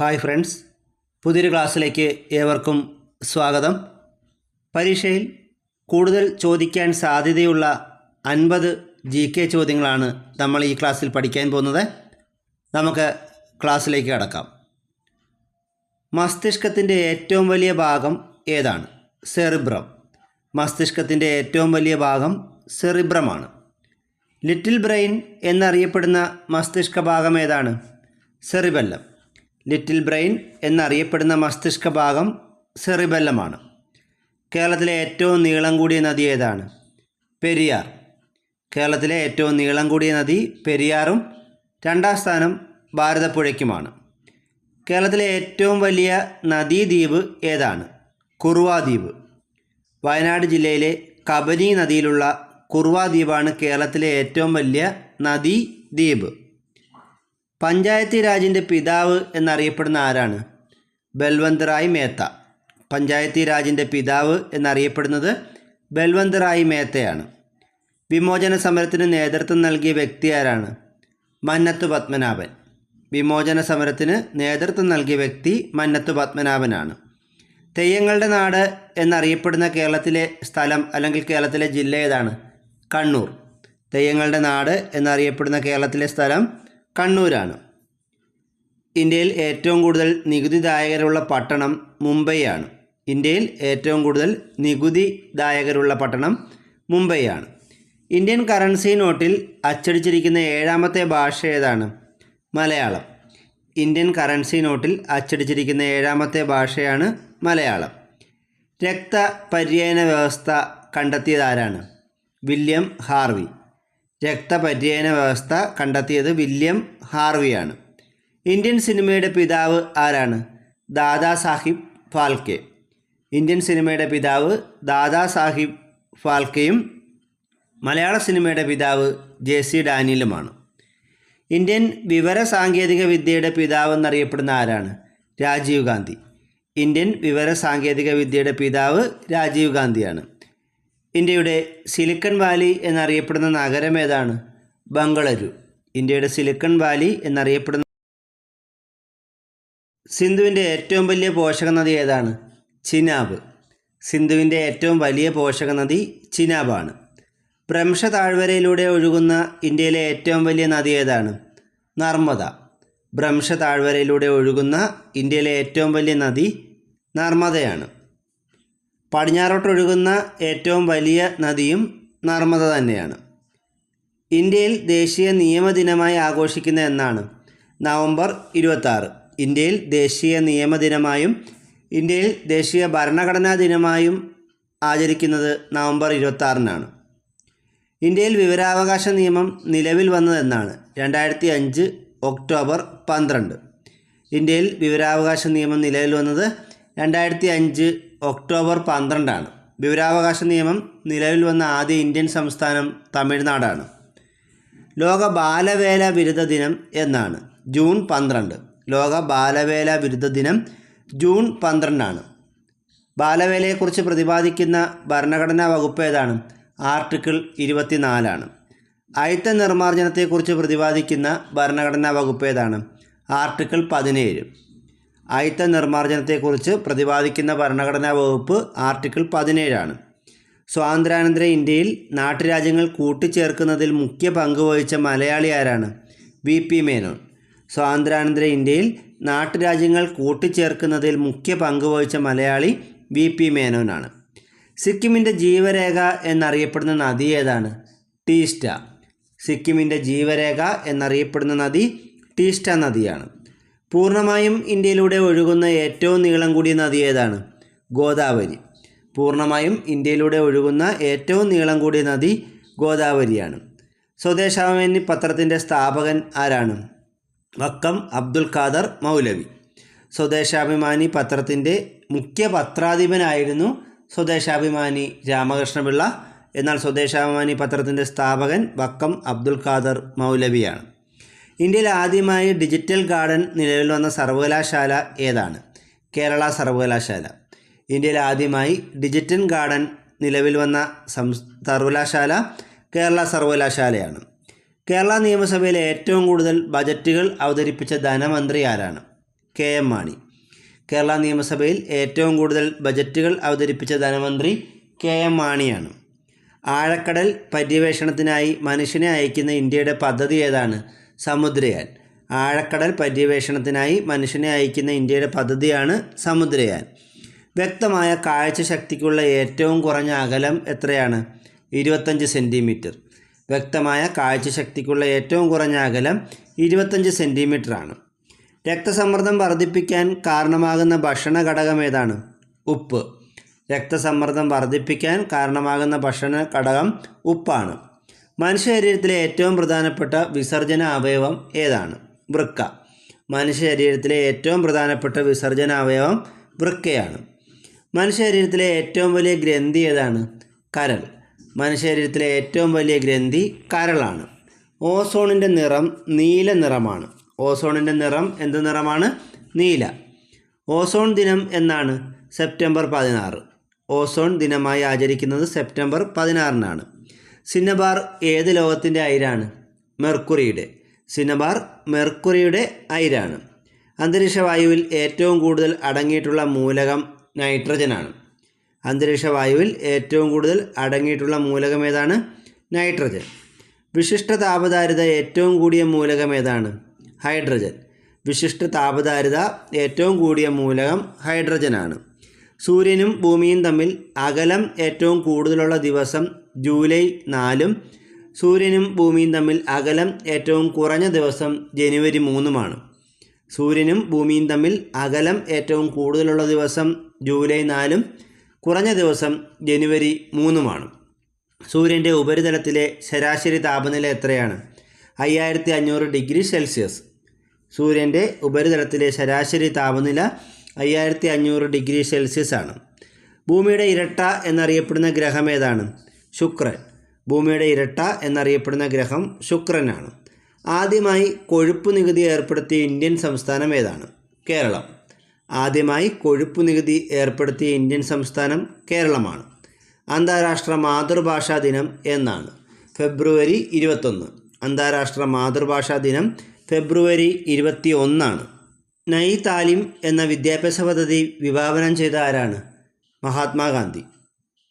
Hi friends. പുതിയൊരു ക്ലാസ്സിലേക്ക് ഏവർക്കും സ്വാഗതം. പരീക്ഷയിൽ കൂടുതൽ ചോദിക്കാൻ സാധ്യതയുള്ള അൻപത് ജി കെ ചോദ്യങ്ങളാണ് നമ്മൾ ഈ ക്ലാസ്സിൽ പഠിക്കാൻ പോകുന്നത്. നമുക്ക് ക്ലാസ്സിലേക്ക് കടക്കാം. മസ്തിഷ്കത്തിന്റെ ഏറ്റവും വലിയ ഭാഗം ഏതാണ്? സെറിബ്രം. മസ്തിഷ്കത്തിന്റെ ഏറ്റവും വലിയ ഭാഗം സെറിബ്രമാണ്. ലിറ്റിൽ ബ്രെയിൻ എന്നറിയപ്പെടുന്ന മസ്തിഷ്ക ഭാഗം ഏതാണ്? സെറിബെല്ലം. ലിറ്റിൽ ബ്രെയിൻ എന്നറിയപ്പെടുന്ന മസ്തിഷ്ക ഭാഗം സെറിബെല്ലമാണ്. കേരളത്തിലെ ഏറ്റവും നീളം കൂടിയ നദി ഏതാണ്? പെരിയാർ. കേരളത്തിലെ ഏറ്റവും നീളം കൂടിയ നദി പെരിയാറും രണ്ടാം സ്ഥാനം ഭാരതപ്പുഴയ്ക്കുമാണ്. കേരളത്തിലെ ഏറ്റവും വലിയ നദീദ്വീപ് ഏതാണ്? കുർവാദ്വീപ് ദ്വീപ്. വയനാട് ജില്ലയിലെ കബനി നദിയിലുള്ള കുർവാദ്വീപാണ് ദ്വീപാണ് കേരളത്തിലെ ഏറ്റവും വലിയ നദീ ദ്വീപ് പഞ്ചായത്തി രാജിന്റെ പിതാവ് എന്നറിയപ്പെടുന്ന ആരാണ്? ബൽവന്ത് റായ് മേത്ത. പഞ്ചായത്തി രാജിന്റെ പിതാവ് എന്നറിയപ്പെടുന്നത് ബൽവന്ത് റായ് മേത്തയാണ്. വിമോചന സമരത്തിന് നേതൃത്വം നൽകിയ വ്യക്തി ആരാണ്? മന്നത്ത് പത്മനാഭൻ. വിമോചന സമരത്തിന് നേതൃത്വം നൽകിയ വ്യക്തി മന്നത്ത് പത്മനാഭനാണ്. തെയ്യങ്ങളുടെ നാട് എന്നറിയപ്പെടുന്ന കേരളത്തിലെ സ്ഥലം അല്ലെങ്കിൽ കേരളത്തിലെ ജില്ല ഏതാണ്? കണ്ണൂർ. തെയ്യങ്ങളുടെ നാട് എന്നറിയപ്പെടുന്ന കേരളത്തിലെ സ്ഥലം കണ്ണൂരാണ്. ഇന്ത്യയിൽ ഏറ്റവും കൂടുതൽ നികുതിദായകരുള്ള പട്ടണം മുംബൈയാണ്. ഇന്ത്യയിൽ ഏറ്റവും കൂടുതൽ നികുതിദായകരുള്ള പട്ടണം മുംബൈയാണ്. ഇന്ത്യൻ കറൻസി നോട്ടിൽ അച്ചടിച്ചിരിക്കുന്ന ഏഴാമത്തെ ഭാഷ ഏതാണ്? മലയാളം. ഇന്ത്യൻ കറൻസി നോട്ടിൽ അച്ചടിച്ചിരിക്കുന്ന ഏഴാമത്തെ ഭാഷയാണ് മലയാളം. രക്തപര്യന വ്യവസ്ഥ കണ്ടെത്തിയതാരാണ് വില്യം ഹാർവി. രക്തപര്യന വ്യവസ്ഥ കണ്ടെത്തിയത് വില്യം ഹാർവിയാണ്. ഇന്ത്യൻ സിനിമയുടെ പിതാവ് ആരാണ്? ദാദാ സാഹിബ് ഫാൽക്കെ. ഇന്ത്യൻ സിനിമയുടെ പിതാവ് ദാദാ സാഹിബ് ഫാൽക്കെയും മലയാള സിനിമയുടെ പിതാവ് ജെ സി ഡാനിയലുമാണ് ഇന്ത്യൻ വിവര സാങ്കേതിക വിദ്യയുടെ പിതാവ് എന്നറിയപ്പെടുന്ന ആരാണ്? രാജീവ് ഗാന്ധി. ഇന്ത്യൻ വിവര സാങ്കേതിക വിദ്യയുടെ പിതാവ് രാജീവ് ഗാന്ധിയാണ്. ഇന്ത്യയുടെ സിലിക്കൺ വാലി എന്നറിയപ്പെടുന്ന നഗരം ഏതാണ്? ബംഗളൂരു. ഇന്ത്യയുടെ സിലിക്കൺ വാലി എന്നറിയപ്പെടുന്ന സിന്ധുവിന്റെ ഏറ്റവും വലിയ പോഷക നദി ഏതാണ്? ചിനാബ്. സിന്ധുവിന്റെ ഏറ്റവും വലിയ പോഷക നദി ചിനാബാണ്. ഭ്രംശ താഴ്വരയിലൂടെ ഒഴുകുന്ന ഇന്ത്യയിലെ ഏറ്റവും വലിയ നദി ഏതാണ്? നർമ്മദ ഭ്രംശ താഴ്വരയിലൂടെ ഒഴുകുന്ന ഇന്ത്യയിലെ ഏറ്റവും വലിയ നദി നർമ്മദയാണ് പടിഞ്ഞാറോട്ടൊഴുകുന്ന ഏറ്റവും വലിയ നദിയും നർമ്മദ തന്നെയാണ്. ഇന്ത്യയിൽ ദേശീയ നിയമ ദിനമായി ആഘോഷിക്കുന്ന എന്നാണ് നവംബർ ഇരുപത്താറ്. ഇന്ത്യയിൽ ദേശീയ നിയമ ദിനമായും ഇന്ത്യയിൽ ദേശീയ ഭരണഘടനാ ദിനമായും ആചരിക്കുന്നത് നവംബർ ഇരുപത്താറിനാണ്. ഇന്ത്യയിൽ വിവരാവകാശ നിയമം നിലവിൽ വന്നതെന്നാണ് രണ്ടായിരത്തി അഞ്ച് ഒക്ടോബർ പന്ത്രണ്ട്. ഇന്ത്യയിൽ വിവരാവകാശ നിയമം നിലവിൽ വന്നത് രണ്ടായിരത്തി അഞ്ച് ഒക്ടോബർ പന്ത്രണ്ടാണ്. വിവരാവകാശ നിയമം നിലവിൽ വന്ന ആദ്യ ഇന്ത്യൻ സംസ്ഥാനം തമിഴ്നാടാണ്. ലോക ബാലവേല ബിരുദ ദിനം എന്നാണ്. ജൂൺ പന്ത്രണ്ട്. ലോക ബാലവേല ബിരുദ ദിനം ജൂൺ പന്ത്രണ്ടാണ്. ബാലവേലയെക്കുറിച്ച് പ്രതിപാദിക്കുന്ന ഭരണഘടനാ വകുപ്പ് ഏതാണ്? ആർട്ടിക്കിൾ ഇരുപത്തിനാലാണ്. അയിത്ത നിർമ്മാർജനത്തെക്കുറിച്ച് പ്രതിപാദിക്കുന്ന ഭരണഘടനാ വകുപ്പ് ഏതാണ്? ആർട്ടിക്കിൾ പതിനേഴ്. അയിത്ത നിർമ്മാർജനത്തെക്കുറിച്ച് പ്രതിപാദിക്കുന്ന ഭരണഘടനാ വകുപ്പ് ആർട്ടിക്കിൾ പതിനേഴാണ്. സ്വാതന്ത്ര്യാനന്തര ഇന്ത്യയിൽ നാട്ടുരാജ്യങ്ങൾ കൂട്ടിച്ചേർക്കുന്നതിൽ മുഖ്യ പങ്ക് വഹിച്ച മലയാളി ആരാണ്? V P Menon. സ്വാതന്ത്ര്യാനന്തര ഇന്ത്യയിൽ നാട്ടുരാജ്യങ്ങൾ കൂട്ടിച്ചേർക്കുന്നതിൽ മുഖ്യ പങ്ക് വഹിച്ച മലയാളി വി പി മേനോനാണ്. സിക്കിമിന്റെ ജീവരേഖ എന്നറിയപ്പെടുന്ന നദി ഏതാണ്? ടീസ്റ്റ. സിക്കിമിന്റെ ജീവരേഖ എന്നറിയപ്പെടുന്ന നദി ടീസ്റ്റ നദിയാണ്. പൂർണമായും ഇന്ത്യയിലൂടെ ഒഴുകുന്ന ഏറ്റവും നീളം കൂടിയ നദി ഏതാണ്? ഗോദാവരി. പൂർണമായും ഇന്ത്യയിലൂടെ ഒഴുകുന്ന ഏറ്റവും നീളം കൂടിയ നദി ഗോദാവരിയാണ്. സ്വദേശാഭിമാനി പത്രത്തിന്റെ സ്ഥാപകൻ ആരാണ്? വക്കം അബ്ദുൽ ഖാദർ മൗലവി. സ്വദേശാഭിമാനി പത്രത്തിന്റെ മുഖ്യ പത്രാധിപനായിരുന്നു സ്വദേശാഭിമാനി രാമകൃഷ്ണപിള്ള. എന്നാൽ സ്വദേശാഭിമാനി പത്രത്തിന്റെ സ്ഥാപകൻ വക്കം അബ്ദുൽ ഖാദർ മൗലവിയാണ്. ഇന്ത്യയിൽ ആദ്യമായി ഡിജിറ്റൽ ഗാർഡൻ നിലവിൽ വന്ന സർവകലാശാല ഏതാണ്? കേരള സർവകലാശാല. ഇന്ത്യയിൽ ആദ്യമായി ഡിജിറ്റൽ ഗാർഡൻ നിലവിൽ വന്ന സർവകലാശാല കേരള സർവകലാശാലയാണ്. കേരള നിയമസഭയിലെ ഏറ്റവും കൂടുതൽ ബജറ്റുകൾ അവതരിപ്പിച്ച ധനമന്ത്രി ആരാണ്? K M Mani. കേരള നിയമസഭയിൽ ഏറ്റവും കൂടുതൽ ബജറ്റുകൾ അവതരിപ്പിച്ച ധനമന്ത്രി കെ എം മാണിയാണ്. ആഴക്കടൽ പര്യവേഷണത്തിനായി മനുഷ്യനെ അയക്കുന്ന ഇന്ത്യയുടെ പദ്ധതി ഏതാണ്? സമുദ്രയാൻ. ആഴക്കടൽ പര്യവേഷണത്തിനായി മനുഷ്യനെ അയക്കുന്ന ഇന്ത്യയുടെ പദ്ധതിയാണ് സമുദ്രയാൻ. വ്യക്തമായ കാഴ്ചശക്തിക്കുള്ള ഏറ്റവും കുറഞ്ഞ അകലം എത്രയാണ്? ഇരുപത്തഞ്ച് സെന്റിമീറ്റർ വ്യക്തമായ കാഴ്ചശക്തിക്കുള്ള ഏറ്റവും കുറഞ്ഞ അകലം ഇരുപത്തഞ്ച് സെന്റിമീറ്ററാണ് രക്തസമ്മർദ്ദം വർദ്ധിപ്പിക്കാൻ കാരണമാകുന്ന ഭക്ഷണ ഘടകം ഏതാണ്? ഉപ്പ്. രക്തസമ്മർദ്ദം വർദ്ധിപ്പിക്കാൻ കാരണമാകുന്ന ഭക്ഷണ ഘടകം ഉപ്പാണ്. മനുഷ്യ ശരീരത്തിലെ ഏറ്റവും പ്രധാനപ്പെട്ട വിസർജന അവയവം ഏതാണ്? വൃക്ക. മനുഷ്യ ശരീരത്തിലെ ഏറ്റവും പ്രധാനപ്പെട്ട വിസർജന അവയവം വൃക്കയാണ്. മനുഷ്യ ശരീരത്തിലെ ഏറ്റവും വലിയ ഗ്രന്ഥി ഏതാണ്? കരൾ. മനുഷ്യ ശരീരത്തിലെ ഏറ്റവും വലിയ ഗ്രന്ഥി കരളാണ്. ഓസോണിന്റെ നിറം നീല നിറമാണ്. ഓസോണിന്റെ നിറം എന്ത് നിറമാണ്? നീല. ഓസോൺ ദിനം എന്നാണ്? സെപ്റ്റംബർ പതിനാറ്. ഓസോൺ ദിനമായി ആചരിക്കുന്നത് സെപ്റ്റംബർ പതിനാറിനാണ്. സിന്നബാർ ഏത് ലോകത്തിന്റെ അയിരാണ്? മെർക്കുറിയുടെ. സിനബാർ മെർക്കുറിയുടെ അയിരാണ്. അന്തരീക്ഷ വായുവിൽ ഏറ്റവും കൂടുതൽ അടങ്ങിയിട്ടുള്ള മൂലകം നൈട്രജനാണ്. അന്തരീക്ഷ വായുവിൽ ഏറ്റവും കൂടുതൽ അടങ്ങിയിട്ടുള്ള മൂലകം ഏതാണ്? നൈട്രജൻ. വിശിഷ്ട താപധാരിത ഏറ്റവും കൂടിയ മൂലകം ഏതാണ്? ഹൈഡ്രജൻ. വിശിഷ്ട താപധാരിത ഏറ്റവും കൂടിയ മൂലകം ഹൈഡ്രജനാണ്. സൂര്യനും ഭൂമിയും തമ്മിൽ അകലം ഏറ്റവും കൂടുതലുള്ള ദിവസം ജൂലൈ നാലും സൂര്യനും ഭൂമിയും തമ്മിൽ അകലം ഏറ്റവും കുറഞ്ഞ ദിവസം ജനുവരി മൂന്നുമാണ്. സൂര്യനും ഭൂമിയും തമ്മിൽ അകലം ഏറ്റവും കൂടുതലുള്ള ദിവസം ജൂലൈ നാലും കുറഞ്ഞ ദിവസം ജനുവരി മൂന്നുമാണ്. സൂര്യന്റെ ഉപരിതലത്തിലെ ശരാശരി താപനില എത്രയാണ്? അയ്യായിരത്തി അഞ്ഞൂറ് ഡിഗ്രി സെൽഷ്യസ്. സൂര്യന്റെ ഉപരിതലത്തിലെ ശരാശരി താപനില അയ്യായിരത്തി അഞ്ഞൂറ് ഡിഗ്രി സെൽഷ്യസ് ആണ്. ഭൂമിയുടെ ഇരട്ട എന്നറിയപ്പെടുന്ന ഗ്രഹം ഏതാണ്? ശുക്രൻ. ഭൂമിയുടെ ഇരട്ട എന്നറിയപ്പെടുന്ന ഗ്രഹം ശുക്രനാണ്. ആദ്യമായി കൊഴുപ്പ് നികുതി ഏർപ്പെടുത്തിയ ഇന്ത്യൻ സംസ്ഥാനം ഏതാണ്? കേരളം. ആദ്യമായി കൊഴുപ്പ് നികുതി ഏർപ്പെടുത്തിയ ഇന്ത്യൻ സംസ്ഥാനം കേരളമാണ്. അന്താരാഷ്ട്ര മാതൃഭാഷാ ദിനം എന്നാണ്. ഫെബ്രുവരി ഇരുപത്തൊന്ന്. അന്താരാഷ്ട്ര മാതൃഭാഷാ ദിനം ഫെബ്രുവരി ഇരുപത്തി ഒന്നാണ് നൈ താലിം എന്ന വിദ്യാഭ്യാസ പദ്ധതി വിഭാവനം ചെയ്ത ആരാണ്? മഹാത്മാഗാന്ധി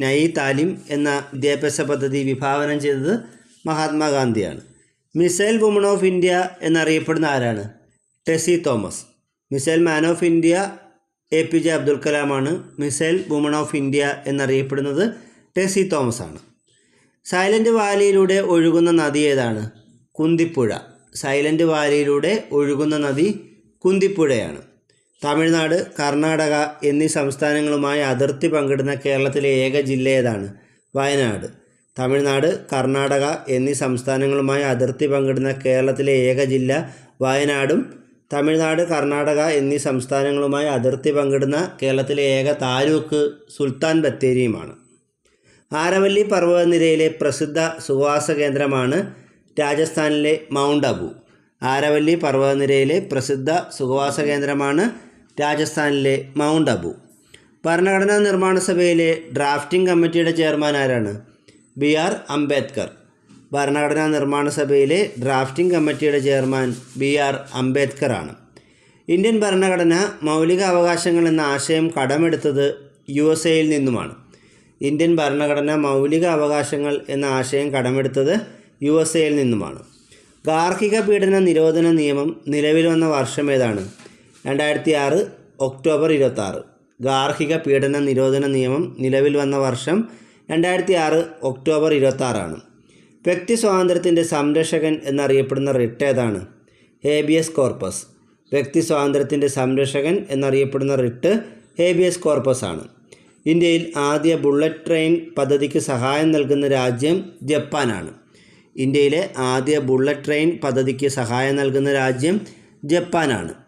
നൈ താലിം എന്ന വിദ്യാഭ്യാസ പദ്ധതി വിഭാവനം ചെയ്തത് മഹാത്മാഗാന്ധിയാണ്. മിസൈൽ വുമൺ ഓഫ് ഇന്ത്യ എന്നറിയപ്പെടുന്ന ആരാണ്? Tessy Thomas. Missile man of India A P J Abdul കലാമാണ് missile woman of India എന്നറിയപ്പെടുന്നത് ടെസി തോമസ് ആണ് സൈലന്റ് വാലിയിലൂടെ ഒഴുകുന്ന നദി ഏതാണ്? കുന്തിപ്പുഴ. സൈലന്റ് വാലിയിലൂടെ ഒഴുകുന്ന നദി കുന്തിപ്പുഴയാണ്. തമിഴ്നാട് കർണാടക എന്നീ സംസ്ഥാനങ്ങളുമായി അതിർത്തി പങ്കിടുന്ന കേരളത്തിലെ ഏക ജില്ല ഏതാണ്? വയനാട്. തമിഴ്നാട് കർണാടക എന്നീ സംസ്ഥാനങ്ങളുമായി അതിർത്തി പങ്കിടുന്ന കേരളത്തിലെ ഏക ജില്ല വയനാടും തമിഴ്നാട് കർണാടക എന്നീ സംസ്ഥാനങ്ങളുമായി അതിർത്തി പങ്കിടുന്ന കേരളത്തിലെ ഏക താലൂക്ക് സുൽത്താൻ ബത്തേരിയുമാണ്. ആരവല്ലി പർവതനിരയിലെ പ്രസിദ്ധ സുവാസ കേന്ദ്രമാണ് രാജസ്ഥാനിലെ മൗണ്ട് അബു. ആരവല്ലി പർവതനിരയിലെ പ്രസിദ്ധ സുഖവാസ കേന്ദ്രമാണ് രാജസ്ഥാനിലെ മൗണ്ട് അബു. ഭരണഘടനാ നിർമ്മാണ സഭയിലെ ഡ്രാഫ്റ്റിംഗ് കമ്മിറ്റിയുടെ ചെയർമാൻ ആരാണ്? B R Ambedkar. ഭരണഘടനാ നിർമ്മാണ സഭയിലെ ഡ്രാഫ്റ്റിംഗ് കമ്മിറ്റിയുടെ ചെയർമാൻ ബി ആർ അംബേദ്കർ ആണ്. ഇന്ത്യൻ ഭരണഘടന മൗലിക അവകാശങ്ങൾ എന്ന ആശയം കടമെടുത്തത് യു എസ് എയിൽ നിന്നുമാണ്. ഇന്ത്യൻ ഭരണഘടന മൗലിക അവകാശങ്ങൾ എന്ന ആശയം കടമെടുത്തത് യു എസ് എയിൽ നിന്നുമാണ്. ഗാർഹിക പീഡന നിരോധന നിയമം നിലവിൽ വന്ന വർഷം ഏതാണ്? രണ്ടായിരത്തി ആറ് ഒക്ടോബർ ഇരുപത്താറ് ഗാർഹിക പീഡന നിരോധന നിയമം നിലവിൽ വന്ന വർഷം രണ്ടായിരത്തി ആറ് ഒക്ടോബർ ഇരുപത്താറാണ് വ്യക്തി സ്വാതന്ത്ര്യത്തിന്റെ സംരക്ഷകൻ എന്നറിയപ്പെടുന്ന റിട്ട് ഏതാണ്? Habeas corpus. വ്യക്തി സ്വാതന്ത്ര്യത്തിന്റെ സംരക്ഷകൻ എന്നറിയപ്പെടുന്ന റിട്ട് ഹേബിയസ് കോർപ്പസ് ആണ്. ഇന്ത്യയിൽ ആദ്യ ബുള്ളറ്റ് ട്രെയിൻ പദ്ധതിക്ക് സഹായം നൽകുന്ന രാജ്യം ജപ്പാനാണ് ഇന്ത്യയിലെ ആദ്യ ബുള്ളറ്റ് ട്രെയിൻ പദ്ധതിക്ക് സഹായം നൽകുന്ന രാജ്യം ജപ്പാനാണ്